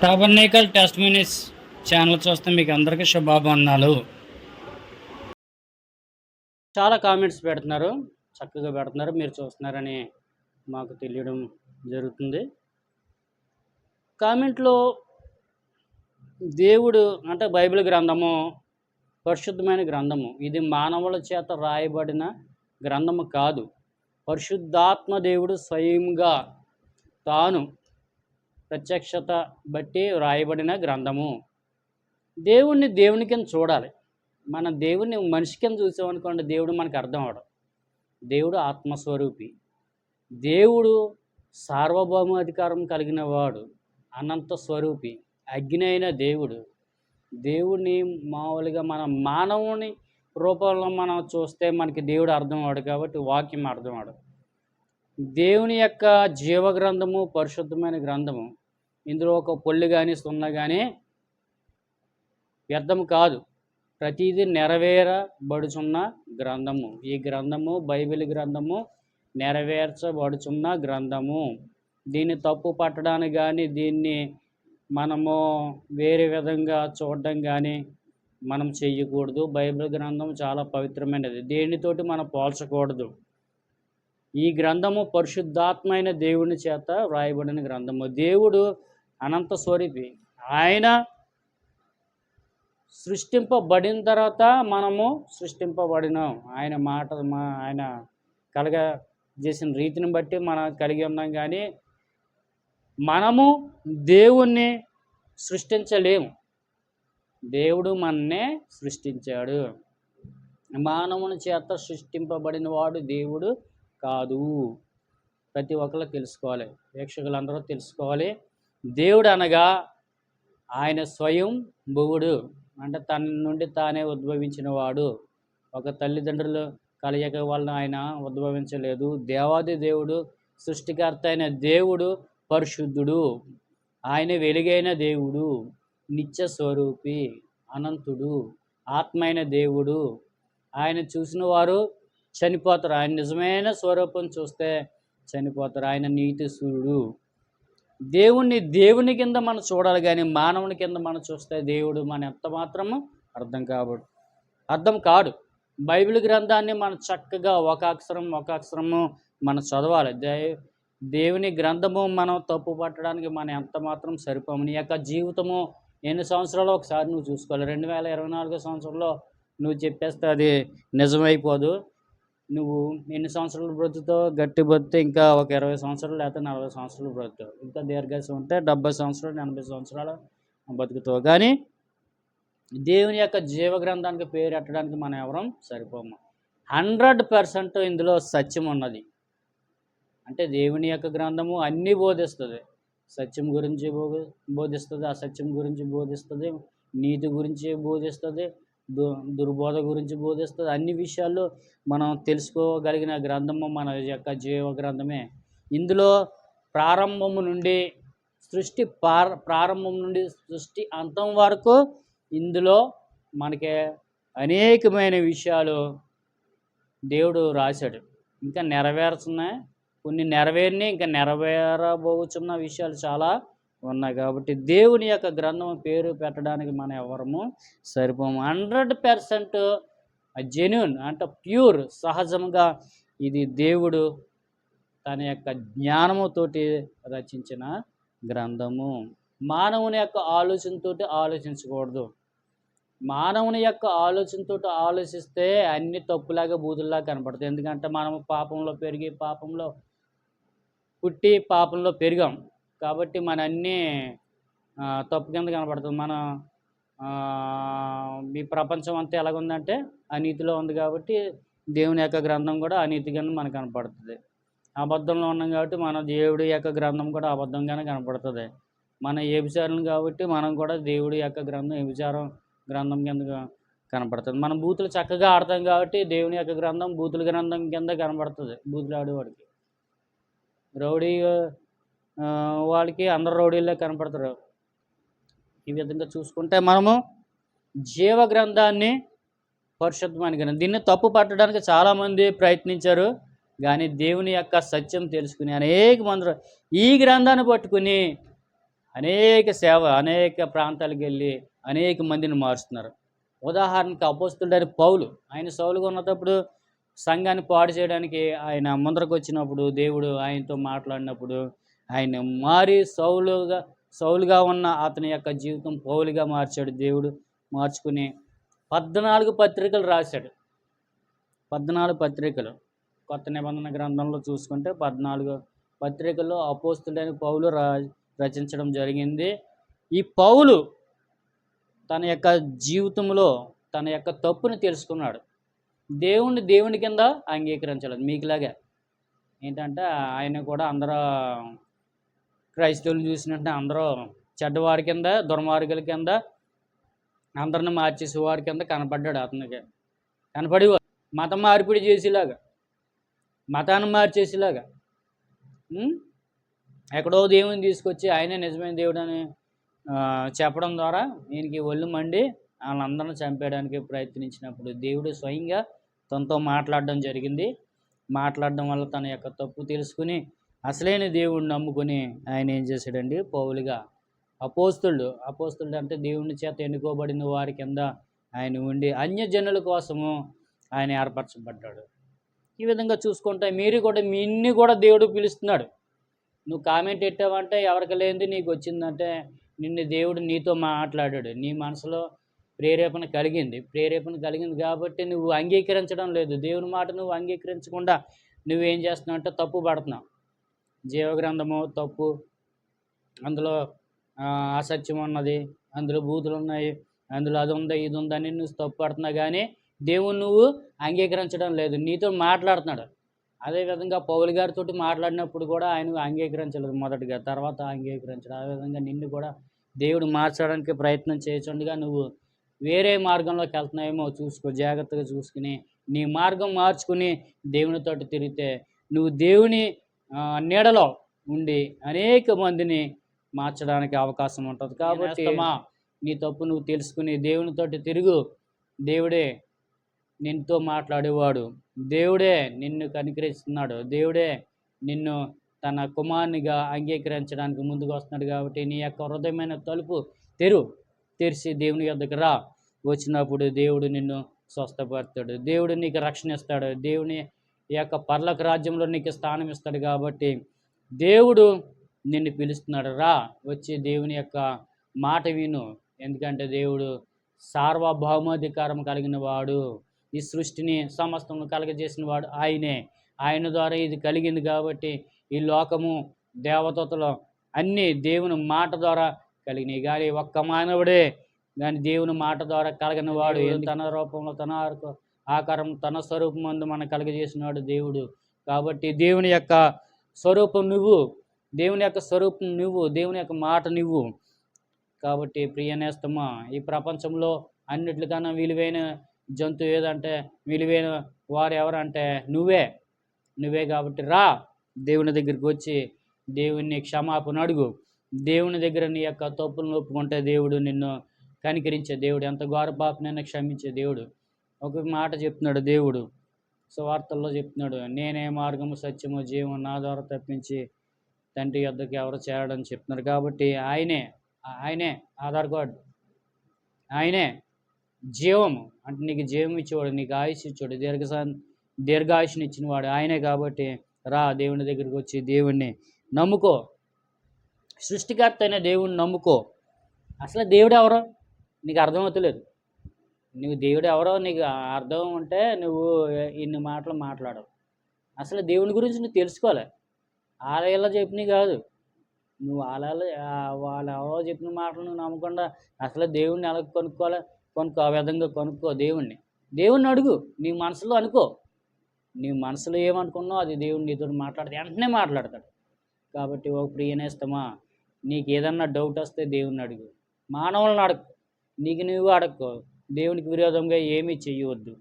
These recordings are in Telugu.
టాబర్నేకల్ టెస్ట్ మినిస్ ఛానల్ చూస్తే మీకు అందరికీ శుభాభందనాలు చాలా కామెంట్స్ పెడుతున్నారు చక్కగా పెడుతున్నారు మీరు చూస్తున్నారని మాకు తెలియడం జరుగుతుంది. కామెంట్లో దేవుడు అంటే బైబిల్ గ్రంథము పరిశుద్ధమైన గ్రంథము ఇది మానవుల చేత రాయబడిన గ్రంథము కాదు. పరిశుద్ధాత్మ దేవుడు స్వయంగా తాను ప్రత్యక్షత బట్టి వ్రాయబడిన గ్రంథము. దేవుణ్ణి దేవుని కింద చూడాలి. మన దేవుణ్ణి మనిషి కింద చూసామనుకోండి దేవుడు మనకు అర్థం అవడం. దేవుడు ఆత్మస్వరూపి. దేవుడు సార్వభౌమాధికారం కలిగిన వాడు అనంత స్వరూపి అగ్ని అయిన దేవుడు. దేవుడిని మామూలుగా మన మానవుని రూపంలో మనం చూస్తే మనకి దేవుడు అర్థం అవడు కాబట్టి వాక్యం అర్థం అవడం. దేవుని యొక్క జీవ గ్రంథము పరిశుద్ధమైన గ్రంథము. ఇందులో ఒక పొల్లి కానీ సున్న కానీ వ్యర్థం కాదు. ప్రతిదీ నెరవేరబడుచున్న గ్రంథము. ఈ గ్రంథము బైబిల్ గ్రంథము నెరవేర్చబడుచున్న గ్రంథము. దీన్ని తప్పు పట్టడానికి కానీ దీన్ని మనము వేరే విధంగా చూడడం కానీ మనం చెయ్యకూడదు బైబిల్ గ్రంథం చాలా పవిత్రమైనది. దేనితోటి మనం పోల్చకూడదు. ఈ గ్రంథము పరిశుద్ధాత్మైన దేవుని చేత వ్రాయబడిన గ్రంథము. దేవుడు అనంత స్వరూపి. ఆయన సృష్టింపబడిన తర్వాత మనము సృష్టింపబడినాం. ఆయన మాట మా ఆయన కలగ చేసిన రీతిని బట్టి మనం కలిగి ఉన్నాం కానీ మనము దేవుణ్ణి సృష్టించలేము దేవుడు మననే సృష్టించాడు. మానవుని చేత సృష్టింపబడిన వాడు దేవుడు. కాదు. ప్రతి ఒక్కరు తెలుసుకోవాలి. ప్రేక్షకులందరూ తెలుసుకోవాలి. దేవుడు అనగా ఆయన స్వయం భువుడు అంటే తన నుండి తానే ఉద్భవించిన వాడు ఒక తల్లిదండ్రులు కలయిక వలన ఆయన ఉద్భవించలేదు. దేవాది దేవుడు సృష్టికర్త అయిన దేవుడు పరిశుద్ధుడు. ఆయన వెలుగైన దేవుడు నిత్య స్వరూపి అనంతుడు ఆత్మైన దేవుడు. ఆయన చూసిన వారు చనిపోతారు. ఆయన నిజమైన స్వరూపం చూస్తే చనిపోతారు. ఆయన నీతి సూర్యుడు. దేవుణ్ణి దేవుని కింద మనం చూడాలి కానీ మానవుని కింద మనం చూస్తే దేవుడు మన ఎంత మాత్రము అర్థం కాబడు అర్థం కాడు. బైబిల్ గ్రంథాన్ని మనం చక్కగా ఒక అక్షరం ఒక అక్షరము మనం చదవాలి. దే దేవుని గ్రంథము మనం తప్పు పట్టడానికి మనం ఎంత మాత్రం సరిపోము. నీ యొక్క జీవితము ఎన్ని సంవత్సరాలు ఒకసారి నువ్వు చూసుకోవాలి. రెండు వేల ఇరవై నాలుగో సంవత్సరంలో నువ్వు చెప్పేస్తే అది నిజమైపోదు. నువ్వు ఎన్ని సంవత్సరాలు బ్రతుకుతావు? గట్టి బ్రతితే ఇంకా ఒక ఇరవై సంవత్సరాలు లేకపోతే నలభై సంవత్సరాలు బ్రతుకుతావు. ఇంకా దీర్ఘాసం ఉంటే డెబ్బై సంవత్సరాలు ఎనభై సంవత్సరాలు బతుకుతావు కానీ దేవుని యొక్క జీవ గ్రంథానికి పేరు పెట్టడానికి మనం ఎవరం సరిపోము. హండ్రెడ్ పర్సెంట్ ఇందులో సత్యం ఉన్నది. అంటే దేవుని యొక్క గ్రంథము అన్నీ బోధిస్తుంది. సత్యం గురించి బో బోధిస్తుంది అసత్యం గురించి బోధిస్తుంది నీతి గురించి బోధిస్తుంది దు దుర్బోధ గురించి బోధిస్తుంది. అన్ని విషయాలు మనం తెలుసుకోగలిగిన గ్రంథము మన యొక్క జీవ గ్రంథమే. ఇందులో ప్రారంభము నుండి సృష్టి పార ప్రారంభం నుండి సృష్టి అంతం వరకు ఇందులో మనకి అనేకమైన విషయాలు దేవుడు రాశాడు. ఇంకా నెరవేరుతున్నాయి. కొన్ని నెరవేరిని ఇంకా నెరవేరబోచున్న విషయాలు చాలా ఉన్నాయి కాబట్టి దేవుని యొక్క గ్రంథం పేరు పెట్టడానికి మనం ఎవరము సరిపోము. హండ్రెడ్ పర్సెంట్ జెన్యున్ అంటే ప్యూర్ సహజంగా ఇది దేవుడు తన యొక్క జ్ఞానముతోటి రచించిన గ్రంథము. మానవుని యొక్క ఆలోచనతోటి ఆలోచించకూడదు. మానవుని యొక్క ఆలోచనతో ఆలోచిస్తే అన్ని తప్పులాగా బూతుల్లా కనపడతాయి. ఎందుకంటే మనము పాపంలో పెరిగి పాపంలో పుట్టి పాపంలో పెరిగాం. కాబట్టి మన అన్నీ తప్పు కింద కనపడుతుంది మన మీ ఈ ప్రపంచం అంతా ఎలాగుందంటే అనీతిలో ఉంది కాబట్టి దేవుని యొక్క గ్రంథం కూడా అనీతి కింద మనకు కనపడుతుంది. అబద్ధంలో ఉన్నాం కాబట్టి మన దేవుడి యొక్క గ్రంథం కూడా అబద్ధంగానే కనపడుతుంది. మన వ్యభిచారం కాబట్టి మనం కూడా దేవుడి యొక్క గ్రంథం వ్యభిచారం గ్రంథం కింద కనపడుతుంది. మనం బూతులు చక్కగా ఆడతాం కాబట్టి దేవుని యొక్క గ్రంథం బూతుల గ్రంథం కింద కనపడుతుంది. బూతులు ఆడేవాడికి. రౌడీ వాళ్ళకి అందరు రౌడీలే కనపడతారు. ఈ విధంగా చూసుకుంటే మనము జీవ గ్రంథాన్ని పరిశుద్ధమైన గ్రంథం. దీన్ని తప్పు పట్టడానికి చాలామంది ప్రయత్నించారు కానీ దేవుని యొక్క సత్యం తెలుసుకుని అనేక మంది ఈ గ్రంథాన్ని పట్టుకుని అనేక సేవ అనేక ప్రాంతాలకు వెళ్ళి అనేక మందిని మారుస్తున్నారు. ఉదాహరణకి అపోస్తుడని పౌలు ఆయన సౌలుగా ఉన్నప్పుడు సంఘాన్ని పాడు చేయడానికి ఆయన ముందరకు వచ్చినప్పుడు దేవుడు ఆయనతో మాట్లాడినప్పుడు ఆయన మారి సౌలుగా సౌలుగా ఉన్న అతని యొక్క జీవితం పౌలుగా మార్చాడు. దేవుడు మార్చుకుని పద్నాలుగు పత్రికలు రాశాడు. పద్నాలుగు పత్రికలు. కొత్త నిబంధన గ్రంథంలో చూసుకుంటే పద్నాలుగు పత్రికల్లో అపోస్తుడైన పౌలు రా రచించడం జరిగింది. ఈ పౌలు తన యొక్క జీవితంలో తన యొక్క తప్పుని తెలుసుకున్నాడు. దేవుణ్ణి దేవుని కింద అంగీకరించలేదు. మీకులాగా. ఏంటంటే ఆయన కూడా అందరూ క్రైస్తవులు చూసినట్టే అందరూ చెడ్డవారి కింద దుర్మార్గుల కింద అందరిని మార్చేసి వారి కింద కనపడ్డాడు అతనికి. కనపడేవారు మత మార్పిడి చేసేలాగా. మతాన్ని మార్చేసేలాగా. ఎక్కడో దేవుని తీసుకొచ్చి ఆయనే నిజమైన దేవుడు అని చెప్పడం ద్వారా ఈయనకి ఒళ్ళు మండి వాళ్ళందరిని చంపేయడానికి ప్రయత్నించినప్పుడు దేవుడు స్వయంగా తనతో మాట్లాడడం జరిగింది. మాట్లాడడం వల్ల తన యొక్క తప్పు తెలుసుకుని అసలైన దేవుడిని నమ్ముకుని ఆయన ఏం చేశాడండి? పౌలుగా అపోస్తుళ్ళు అపోస్తులు అంటే దేవుని చేత ఎన్నుకోబడిన వారి కింద ఆయన ఉండి అన్యజనుల కోసము ఆయన ఏర్పరచబడ్డాడు. ఈ విధంగా చూసుకుంటే మీరు కూడా మీ ఇన్ని కూడా దేవుడు పిలుస్తున్నాడు. నువ్వు కామెంట్ పెట్టావంటే ఎవరికి లేనిది నీకు వచ్చిందంటే నిన్ను దేవుడు నీతో మాట్లాడాడు. నీ మనసులో ప్రేరేపణ కలిగింది. ప్రేరేపణ కలిగింది కాబట్టి నువ్వు అంగీకరించడం లేదు. దేవుని మాట నువ్వు అంగీకరించకుండా నువ్వేం చేస్తున్నావు అంటే తప్పు పడుతున్నావు. జీవగ్రంథము తప్పు అందులో అసత్యం ఉన్నది అందులో బూతులు ఉన్నాయి అందులో అది ఉందా ఇది ఉందని నువ్వు తప్పు పడుతున్నావు కానీ దేవుని నువ్వు అంగీకరించడం లేదు. నీతో మాట్లాడుతున్నాడు. అదేవిధంగా పౌలు గారితో మాట్లాడినప్పుడు కూడా ఆయన అంగీకరించలేదు మొదటిగా తర్వాత అంగీకరించడం. ఆ విధంగా నిన్ను కూడా దేవుడు మార్చడానికి ప్రయత్నం చేస్తుండగా నువ్వు వేరే మార్గంలోకి వెళ్తున్నాయేమో చూసుకో జాగ్రత్తగా చూసుకుని నీ మార్గం మార్చుకుని దేవునితోటి తిరిగితే నువ్వు దేవుని నీడలో ఉండి అనేక మందిని మార్చడానికి అవకాశం ఉంటుంది. కాబట్టి మా నీ తప్పు నువ్వు తెలుసుకుని దేవునితోటి తిరుగు. దేవుడే నిన్నుతో మాట్లాడేవాడు. దేవుడే నిన్ను కనికరిస్తున్నాడు. దేవుడే నిన్ను తన కుమారునిగా అంగీకరించడానికి ముందుకు వస్తున్నాడు కాబట్టి నీ యొక్క హృదయమైన తలుపు తెరు. తెరిచి దేవుని యొద్దకు రా. వచ్చినప్పుడు దేవుడు నిన్ను స్వస్థపడతాడు దేవుడు నీకు రక్షణ ఇస్తాడు. దేవుని యొక్క పర్లక రాజ్యంలో నీకు స్థానం ఇస్తాడు కాబట్టి దేవుడు నిన్ను పిలుస్తున్నాడు. రా వచ్చి దేవుని యొక్క మాట విను. ఎందుకంటే దేవుడు సార్వభౌమాధికారం కలిగిన వాడు. ఈ సృష్టిని సమస్తము కలగజేసిన వాడు ఆయనే. ఆయన ద్వారా ఇది కలిగింది కాబట్టి ఈ లోకము దేవతలు అన్నీ దేవుని మాట ద్వారా కలిగినాయి కానీ ఒక్క మానవుడే కానీ దేవుని మాట ద్వారా కలగని వాడు. తన రూపంలో తన ఆకారం తన స్వరూపం మందు మనకు కలగజేసినాడు దేవుడు. కాబట్టి దేవుని యొక్క స్వరూపం నువ్వు దేవుని యొక్క స్వరూపం నువ్వు దేవుని యొక్క మాట నువ్వు. కాబట్టి ప్రియనేస్తమా ఈ ప్రపంచంలో అన్నిటికన్నా విలువైన జంతువు ఏదంటే విలువైన వారు ఎవరంటే నువ్వే. నువ్వే కాబట్టి రా దేవుని దగ్గరికి వచ్చి దేవుని క్షమాపణ అడుగు. దేవుని దగ్గర నీ యొక్క తప్పులను ఒప్పుకుంటే దేవుడు నిన్ను కనికరించే దేవుడు ఎంత ఘోర పాపనైనా క్షమించే దేవుడు. ఒక మాట చెప్తున్నాడు దేవుడు. సువార్తల్లో చెప్తున్నాడు నేనే మార్గము సత్యము జీవం నా ద్వారా తప్పించి తండ్రి యొద్దకు ఎవరు చేరడం చెప్తున్నారు. కాబట్టి ఆయనే ఆయనే ఆధార్ కార్డ్. ఆయనే జీవము అంటే నీకు జీవం ఇచ్చేవాడు నీకు ఆయుష్ ఇచ్చాడు దీర్ఘ దీర్ఘాయుష్ని ఇచ్చినవాడు ఆయనే కాబట్టి రా దేవుని దగ్గరికి వచ్చి దేవుణ్ణి నమ్ముకో. సృష్టికర్త అయిన దేవుణ్ణి నమ్ముకో. అసలు దేవుడు ఎవరో? నీకు అర్థమవుతలేదు. నువ్వు దేవుడు ఎవరో నీకు అర్థం ఉంటే నువ్వు ఇన్ని మాటలు మాట్లాడవు. అసలు దేవుని గురించి నువ్వు తెలుసుకోవాలి ఆలయాల్లో చెప్పినవి కాదు. నువ్వు ఆలయాలు వాళ్ళు ఎవరో చెప్పిన మాటలు నువ్వు నమ్మకుండా అసలు దేవుణ్ణి ఎలా కొనుక్కోవాలి కొనుక్కో ఆ విధంగా కొనుక్కో దేవుణ్ణి. దేవుణ్ణి అడుగు. నీ మనసులో అనుకో. నీ మనసులో ఏమనుకున్నావు అది దేవుడు నీతో మాట్లాడితే వెంటనే మాట్లాడతాడు. కాబట్టి ఓ ప్రియనేస్తమా నీకు ఏదన్నా డౌట్ వస్తే దేవుణ్ణి అడుగు. మానవులను అడగ నీకు నువ్వు అడక్కో. దేవునికి విరోధంగా ఏమీ చేయవద్దు.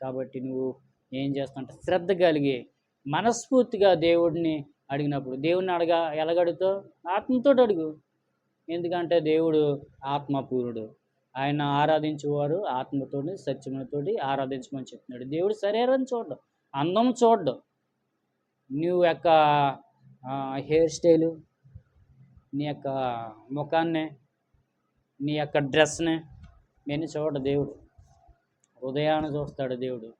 కాబట్టి నువ్వు ఏం చేస్తావంటే శ్రద్ధ కలిగి మనస్ఫూర్తిగా దేవుడిని అడిగినప్పుడు దేవుడిని అడగ ఎలాగడుగుతావు ఆత్మతో అడుగు. ఎందుకంటే దేవుడు ఆత్మపూరుడు. ఆయన ఆరాధించేవారు ఆత్మతోటి సత్యములతోటి ఆరాధించమని చెప్తున్నాడు. దేవుడు శరీరం చూడడం అందం చూడడం. నువ్వు యొక్క హెయిర్ స్టైలు నీ యొక్క ముఖాన్ని నీ యొక్క డ్రెస్ని మెని చూడ దేవుడు. హృదయాన్ని చూస్తాడు దేవుడు.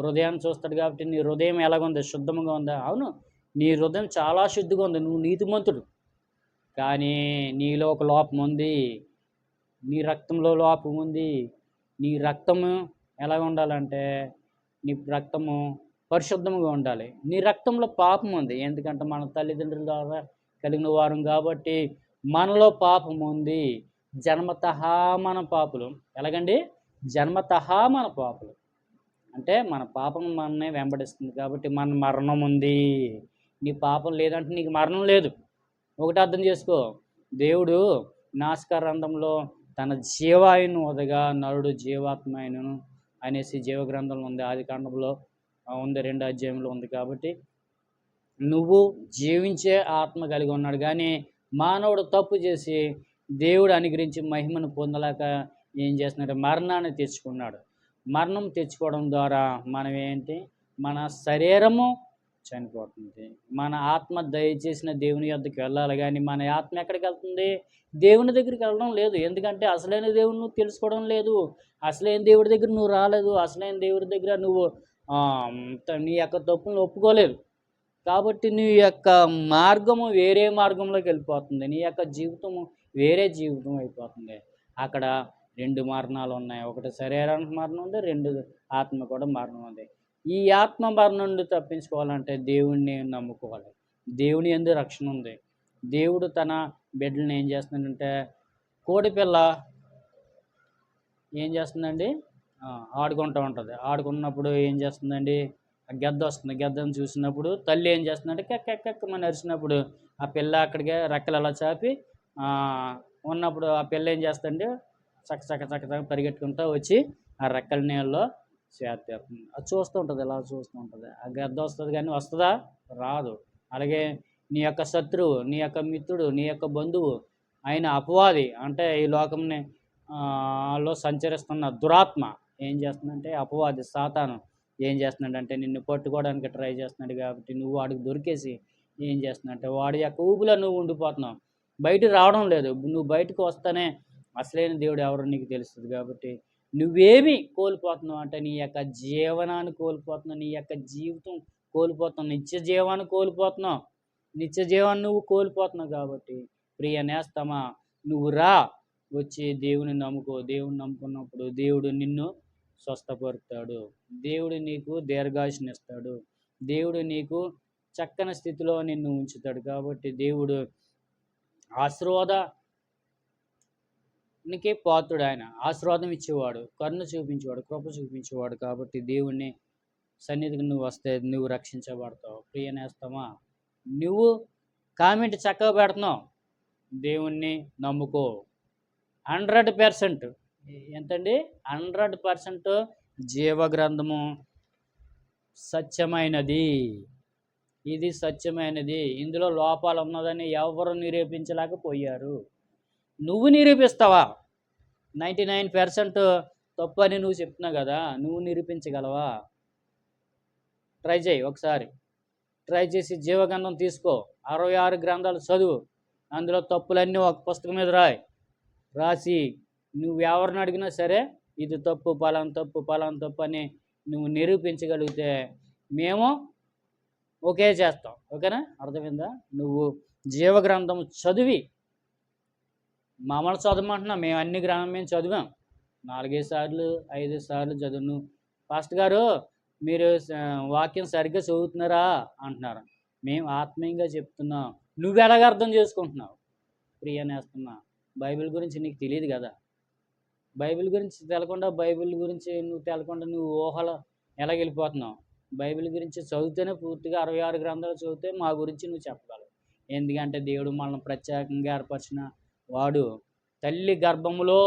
హృదయాన్ని చూస్తాడు కాబట్టి నీ హృదయం ఎలాగుంది? శుద్ధంగా ఉందా? అవును. నీ హృదయం చాలా శుద్ధిగా ఉంది. నువ్వు నీతిమంతుడు. కానీ నీలో ఒక లోపం ఉంది. నీ రక్తంలో లోపం ఉంది. నీ రక్తము ఎలా ఉండాలంటే నీ రక్తము పరిశుద్ధంగా ఉండాలి. నీ రక్తంలో పాపం ఉంది. ఎందుకంటే మన తల్లిదండ్రుల ద్వారా కలిగిన వారం కాబట్టి మనలో పాపం ఉంది. జన్మతహా మన పాపులు. ఎలాగండి? జన్మతహా మన పాపులు. అంటే మన పాపం మననే వెంబడిస్తుంది కాబట్టి మన మరణం ఉంది. నీ పాపం లేదంటే నీకు మరణం లేదు. ఒకటి అర్థం చేసుకో. దేవుడు నాస్కరంధంలో తన జీవాయును వదగా నరుడు జీవాత్మాయను అనేసి జీవగ్రంథంలో ఉంది. ఆది కాండంలో ఉంది రెండు అధ్యాయంలో ఉంది కాబట్టి నువ్వు జీవించే ఆత్మ కలిగి ఉన్నాడు. కానీ మానవుడు తప్పు చేసి దేవుడు అనుగ్రహించి మహిమను పొందలేక ఏం చేస్తున్నాడు? మరణాన్ని తెచ్చుకున్నాడు. మరణం తెచ్చుకోవడం ద్వారా మనం ఏంటి? మన శరీరము చనిపోతుంది. మన ఆత్మ దయచేసిన దేవుని యొద్దకు వెళ్ళాలి కానీ మన ఆత్మ ఎక్కడికి వెళ్తుంది? దేవుని దగ్గరికి వెళ్ళడం లేదు. ఎందుకంటే అసలైన దేవుని నువ్వు తెలుసుకోవడం లేదు. అసలైన దేవుడి దగ్గర నువ్వు రాలేదు. అసలైన దేవుడి దగ్గర నువ్వు నీ యొక్క తప్పును ఒప్పుకోలేదు. కాబట్టి నీ యొక్క మార్గము వేరే మార్గంలోకి వెళ్ళిపోతుంది. నీ యొక్క జీవితము వేరే జీవితం అయిపోతుంది. అక్కడ రెండు మరణాలు ఉన్నాయి. ఒకటి శరీరానికి మరణం ఉంది రెండు ఆత్మ కూడా మరణం ఉంది. ఈ ఆత్మ మరణం నుండి తప్పించుకోవాలంటే దేవుణ్ణి నమ్ముకోవాలి. దేవుని ఎందు రక్షణ ఉంది. దేవుడు తన బిడ్డలను ఏం చేస్తున్నాడంటే కోడిపిల్ల ఏం చేస్తుందండి? ఆడుకుంటూ ఉంటుంది. ఆడుకున్నప్పుడు ఏం చేస్తుందండి? ఆ గెద్ద వస్తుంది. గెద్దను చూసినప్పుడు తల్లి ఏం చేస్తుందంటే కెక్క మన అరిచినప్పుడు ఆ పిల్ల అక్కడికే రెక్కలు అలా చాపి ఉన్నప్పుడు ఆ పిల్ల ఏం చేస్తుందండి చక్క చక్క చక్క చక్క పరిగెట్టుకుంటూ వచ్చి ఆ రెక్కల నీళ్ళలో చేస్తుంది అది చూస్తూ ఉంటుంది ఇలా చూస్తూ ఉంటుంది. ఆ గద్ద వస్తుంది కానీ వస్తుందా? రాదు. అలాగే నీ యొక్క శత్రువు నీ యొక్క మిత్రుడు నీ యొక్క బంధువు ఆయన అపవాది అంటే ఈ లోకంని లో సంచరిస్తున్న దురాత్మ ఏం చేస్తుందంటే అపవాది సాతాను ఏం చేస్తున్నాడంటే నిన్ను పట్టుకోవడానికి ట్రై చేస్తున్నాడు కాబట్టి నువ్వు వాడికి దొరికేసి ఏం చేస్తున్నాడంటే వాడి యొక్క ఊపులో నువ్వు ఉండిపోతున్నావు. బయట రావడం లేదు. నువ్వు బయటకు వస్తేనే అసలైన దేవుడు ఎవరో నీకు తెలుస్తుంది కాబట్టి నువ్వేమి కోల్పోతున్నావు అంటే నీ యొక్క జీవనాన్ని కోల్పోతున్నావు నీ యొక్క జీవితం కోల్పోతున్నావు నిత్య జీవాన్ని కోల్పోతున్నావు. నిత్య జీవాన్ని నువ్వు కోల్పోతున్నావు కాబట్టి ప్రియ నేస్తమా నువ్వు రా. వచ్చి దేవుని నమ్ముకో దేవుని నమ్ముకున్నప్పుడు దేవుడు నిన్ను స్వస్థపరుతాడు దేవుడు నీకు దీర్ఘాయుషనిస్తాడు దేవుడు నీకు చక్కని స్థితిలో నిన్ను ఉంచుతాడు కాబట్టి దేవుడు ఆశీర్వాద పాత్రుడు ఆయన. ఆశీర్వాదం ఇచ్చేవాడు కరుణ చూపించేవాడు కృప చూపించేవాడు కాబట్టి దేవుణ్ణి సన్నిధికి నువ్వు వస్తే నువ్వు రక్షించబడతావు. ప్రియనేస్తామా నువ్వు కామెంట్ చక్కగా పెడుతున్నావు. దేవుణ్ణి నమ్ముకో. Hundred percent. ఎంతండి? హండ్రెడ్ పర్సెంట్ జీవగ్రంథము సత్యమైనది. ఇది సత్యమైనది. ఇందులో లోపాలు ఉన్నదని ఎవరు నిరూపించలేకపోయారు. నువ్వు నిరూపిస్తావా? నైంటీ నైన్ పర్సెంట్ తప్పు అని నువ్వు చెప్తున్నావు కదా నువ్వు నిరూపించగలవా? ట్రై చేయి ఒకసారి. ట్రై చేసి జీవగంధం తీసుకో. అరవై ఆరు గ్రంథాలు చదువు. అందులో తప్పులన్నీ ఒక పుస్తకం మీద రాయి. రాసి నువ్వు ఎవరిని అడిగినా సరే ఇది తప్పు పలాన్ తప్పు పలాన్ తప్పు అని నువ్వు నిరూపించగలిగితే మేము ఓకే చేస్తాం. ఓకేనా? అర్థమైందా? నువ్వు జీవగ్రంథం చదివి మామూలు చదవమంటున్నా మేము అన్ని గ్రంథం మేము చదివాం. నాలుగైదు సార్లు ఐదు సార్లు చదువును. ఫాస్ట్ గారు మీరు వాక్యం సరిగ్గా చదువుతున్నారా? అంటున్నారు. మేము ఆత్మీయంగా చెప్తున్నాం. నువ్వు ఎలాగ అర్థం చేసుకుంటున్నావు? ప్రియనేస్తున్నా బైబిల్ గురించి నీకు తెలియదు కదా? బైబిల్ గురించి తెలకుండా బైబిల్ గురించి నువ్వు తెలకుండా నువ్వు ఊహలు ఎలా వెళ్ళిపోతున్నావు? బైబిల్ గురించి చదివితేనే పూర్తిగా అరవై ఆరు గ్రంథాలు చదివితే మా గురించి నువ్వు చెప్పగలవు. ఎందుకంటే దేవుడు మనల్ని ప్రత్యేకంగా ఏర్పరిచిన వాడు. తల్లి గర్భములో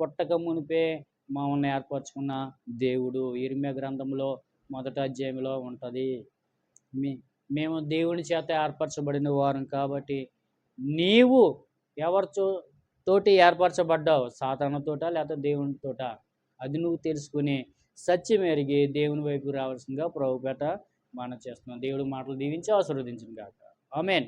పుట్టక మునిపే మమ్మల్ని ఏర్పరచుకున్న దేవుడు ఇరిమే గ్రంథంలో మొదట అధ్యాయంలో ఉంటుంది. మీ మేము దేవుని చేత ఏర్పరచబడిన వారం కాబట్టి నీవు ఎవరితో తోటి ఏర్పరచబడ్డావు? సాధారణతోట లేకపోతే దేవునితోట అది నువ్వు తెలుసుకుని సత్యం ఎరిగి దేవుని వైపు రావాల్సిందిగా ప్రభుపేట మనం చేస్తున్నాం. దేవుడు మాటలు దీవించి ఆశీర్వదించిన కాక ఆమెన్.